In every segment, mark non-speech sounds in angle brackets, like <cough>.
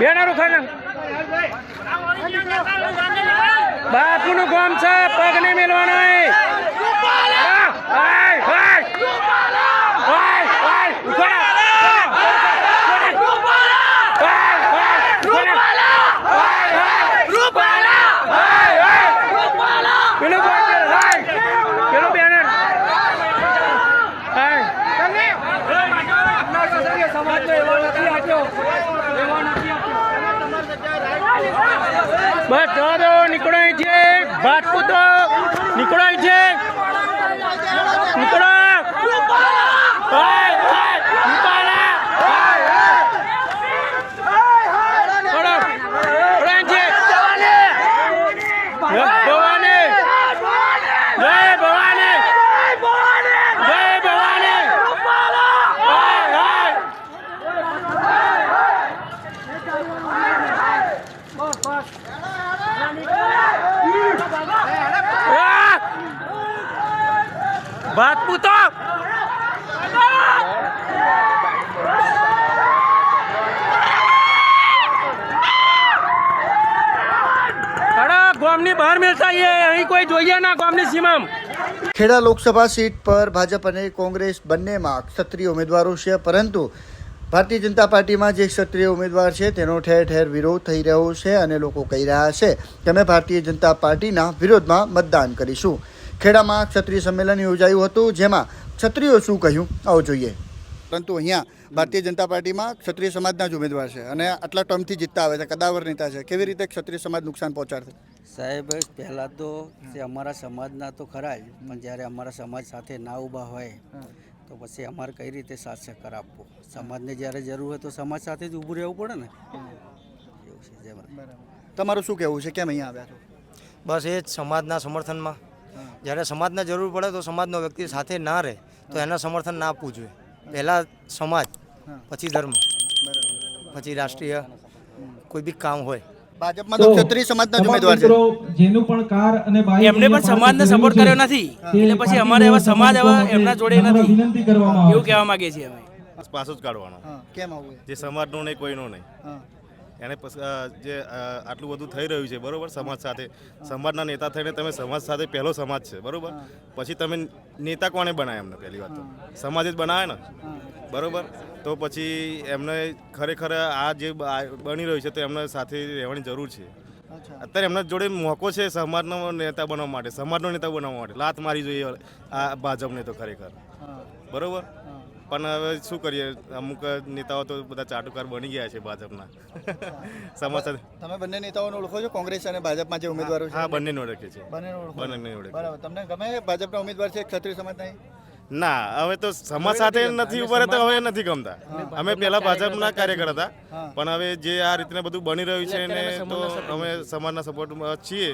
બેનારું ખાને. બાપુનું ગામ છે પગ નહીં મેળવાના. હાય, હાય, ઊભા રહો. હાય, હાય, ઊભા રહો. હાય, હાય. હાય, હાય. પેલું banner, હાય. પેલું banner. હાય. બસ જવા દો નીકળો અહીંથી. ભાજપૂતો નીકળો અહીંથી નીકળો હાય, હાય, ઉપાડા. હાય, હાય. નીકળો. નીકળો અહીંથી. જય ભવાની જય ભવાની જય ભવાની હાય, હાય. રાજપૂતો અરે, ગામની બહાર મિલતા એ અહીં કોઈ જોઈએ ના ગામની સીમામાં. ખેડા લોકસભા સીટ પર ભાજપ અને કોંગ્રેસ બંનેમાં ક્ષત્રિય ઉમેદવારો છે, પરંતુ ભારતીય જનતા પાર્ટીમાં જે ક્ષત્રિય ઉમેદવાર છે, તેનો ઠેર ઠેર વિરોધ થઈ રહ્યો છે અને લોકો કહી રહ્યા છે કે અમે ભારતીય જનતા પાર્ટીના વિરોધમાં મતદાન કરીશું. ખેડામાં ક્ષત્રિય સંમેલન યોજાયું હતું, જેમાં ક્ષત્રિયો શું કહ્યું? આવો જોઈએ. પરંતુ અહીંયા ભારતીય જનતા પાર્ટીમાં ક્ષત્રિય સમાજના જ ઉમેદવાર છે અને આટલા ટર્મથી જીતતા આવે છે, કદાવર નેતા છે. કેવી રીતે ક્ષત્રિય સમાજ નુકસાન પહોંચાડશે? સાહેબ પહેલાં તો જે અમારા સમાજના તો ખરા જ, પણ જ્યારે અમારા સમાજ સાથે ના ઊભા હોય તો પછી અમારે કઈ રીતે સાથ સહકાર આપવો? સમાજને જ્યારે જરૂર હોય તો સમાજ સાથે જ ઊભું રહેવું પડે ને? એવું છે જેમાં તમારું શું કહેવું છે? કેમ અહીંયા આવ્યા છો? બસ એ જ સમાજના સમર્થનમાં. જ્યારે સમાજને જરૂર પડે તો સમાજનો વ્યક્તિ સાથે ના રહે તો એના સમર્થન ના આપવું જોઈએ. પહેલાં સમાજ પછી ધર્મ. પછી રાષ્ટ્રીય કોઈ બી કામ હોય ભાજપમાં તો ક્ષત્રિય સમાજના ઉમેદવાર છે. જેનું પણ કાર અને બાઇક એમને પણ સમાજને સપોર્ટ કર્યો નથી. એટલે પછી અમારે એવા સમાજ એવા એમના જોડે નથી. વિનંતી કરવામાં એવું કહેવા માંગીએ છીએ અમે. પાછું જ કાઢવાનો. કેમ આવું? જે સમાજનું નહીં કોઈનું નહીં. એને જે આટલું બધું થઈ રહ્યું છે બરાબર? સમાજ સાથે. સમાજના નેતા થઈને તમે સમાજ સાથે પહેલો સમાજ છે બરાબર? પછી તમે નેતા કોને બનાવ્યા એમને પહેલી વાત તો? સમાજ જ બનાવે ને? બરાબર? તો પછી એમને ખરેખર આ જે બની રહ્યું છે તો એમને સાથે રહેવાની જરૂર છે. અત્યારે એમના જોડે મોકો છે સમાજનો નેતા બનવા માટે સમાજનો નેતા બનવા માટે. લાત મારી જોઈએ આ ભાજપને તો ખરેખર. બરોબર? પણ હવે શું કરીએ? અમુક નેતાઓ તો બધા ચાટુકાર બની ગયા છે ભાજપના. <laughs> સમાજ સાથે તમે બંને નેતાઓને ઓળખો છો? કોંગ્રેસ અને ભાજપમાં જે ઉમેદવારો છે? હા બંનેને ઓળખે છે. બંનેને ઓળખો ઓળખે બરાબર. તમને ગમે ભાજપના ઉમેદવાર છે? ક્ષત્રિય સમાજના? ના હવે તો સમાજ સાથે નથી ઊભા રહેતા હવે નથી ગમતા. અમે પહેલા ભાજપના કાર્યકર હતા પણ હવે જે આ રીતના બધું બની રહ્યું છે ને તો અમે સમાજના સપોર્ટમાં છીએ.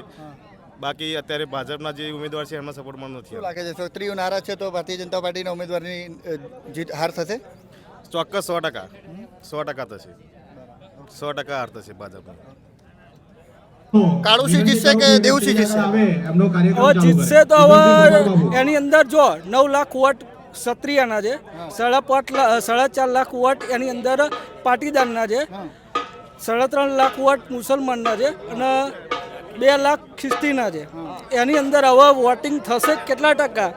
બાકી અત્યારે ભાજપના જે ઉમેદવાર છે એમના સપોર્ટમાં નથી લાગે છે? ક્ષત્રિયો નારાજ છે તો ભારતીય જનતા પાર્ટીના ઉમેદવારની જીત હાર થશે? ચોક્કસ સો ટકા. સો ટકા થશે. સો ટકા હાર થશે ભાજપની. કાળુસિંહ જીતશે કે દેવસિંહ જીતશે? એમનો કાર્યક્રમ હવે જીતશે તો હવે એની અંદર જો નવ લાખ વોટ ક્ષત્રિયના છે સાડા પાંચ સાડા ચાર લાખ વોટ એની અંદર પાટીદારના છે સાડા ત્રણ લાખ વોટ મુસલમાનના છે અને બે લાખ ખ્રિસ્તીના છે. એની અંદર હવે વોટિંગ થશે કેટલા ટકા?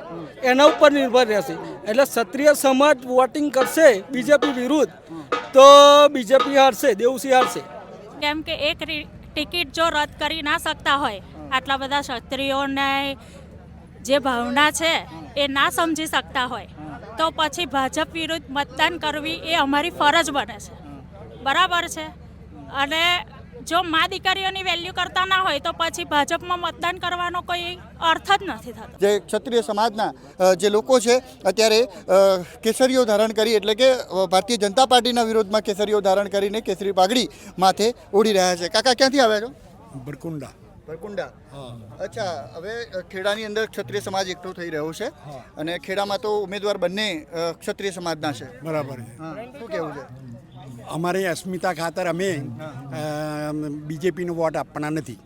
એના ઉપર નિર્ભર રહેશે. એટલે ક્ષત્રિય સમાજ વોટિંગ કરશે બીજેપી વિરુદ્ધ, તો બીજેપી હારશે દેવસી હારશે. કેમ કે એક ટિકિટ જો રદ કરી ના શકતા હોય, આટલા બધા ક્ષત્રિયોને જે ભાવના છે, એ ના સમજી શકતા હોય. તો પછી ભાજપ વિરુદ્ધ મતદાન કરવી એ અમારી ફરજ બને છે. બરાબર છે? અને જો મા દીકરીઓની વેલ્યુ કરતા ના હોય તો પછી ભાજપમાં મતદાન કરવાનો કોઈ અર્થ જ નથી થતો. જે ક્ષત્રિય સમાજના જે લોકો છે અત્યારે કેસરીઓ ધારણ કરી એટલે કે ભારતીય જનતા પાર્ટીના વિરોધમાં કેસરીઓ ધારણ કરીને કેસરી પાઘડી માથે ઉડી રહ્યા છે. કાકા ક્યાંથી આવ્યા છો? બરકુંડા ભરકુંડા. અચ્છા હવે ખેડાની અંદર ક્ષત્રિય સમાજ એકઠો થઈ રહ્યો છે અને ખેડામાં તો ઉમેદવાર બંને ક્ષત્રિય સમાજના છે. બરાબર છે. હા, શું કેવું છે? અમારી અસ્મિતા ખાતર અમે બીજેપીનો વોટ આપવાના નથી.